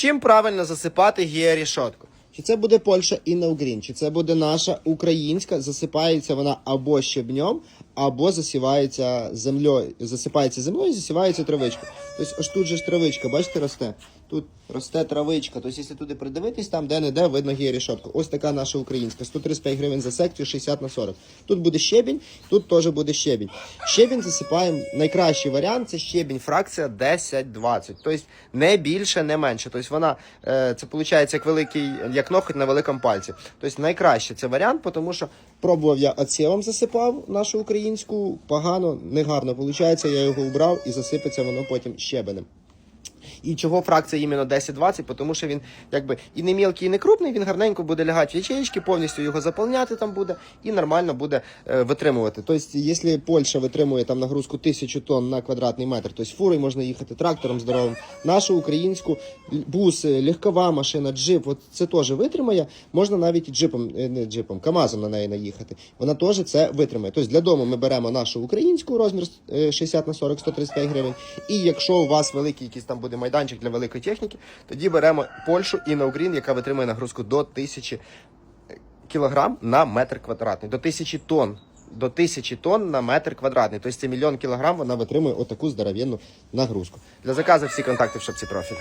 Чим правильно засипати георішотку? Чи це буде Польща і Інаугрін, чи це буде наша українська, засипається вона або щебнем, або засівається землею, засипається землею, засівається травичкою. Тобто ось тут же ж травичка, бачите, росте. Тут росте травичка. Тобто, якщо туди придивитись, там де-не-де видно георішотку. Ось така наша українська. 135 гривень за секцію, 60 на 40. Тут буде щебінь, тут теж буде щебінь. Щебінь засипаємо. Найкращий варіант це щебінь, фракція 10-20. Тобто не більше, не менше. Тобто вона е, це виходить як великий, як ноготь на великому пальці. Тобто найкраще це варіант, тому що пробував я оцєвом засипав нашу українську, погано, негарно виходить. Я його убрав і засипеться воно потім щебенем. І чого фракція іменно 10-20, тому що він якби і не мілкий, і не крупний, він гарненько буде лягати в ячеїчки, повністю його заповняти там буде і нормально буде е, витримувати. Тобто, якщо Польща витримує там нагрузку 1000 тонн на квадратний метр, тобто фурою можна їхати трактором здоровим, нашу українську бус, е, легкова машина, джип, от це теж витримає. Можна навіть і джипом, е, не джипом, КАМАЗом на неї наїхати. Вона теж це витримає. Тобто для дому ми беремо нашу українську розмір е, 60 на 40, 135 гривень. І якщо у вас великий якийсь там буде майданчик для великої техніки, тоді беремо Польщу і Наугрін, яка витримує нагрузку до 1000 кілограм на метр квадратний, до 1000 тонн. До 1000 тонн на метр квадратний. Тобто це мільйон кілограм вона витримує отаку здоровенну нагрузку. Для заказу всі контакти в шапці профіля.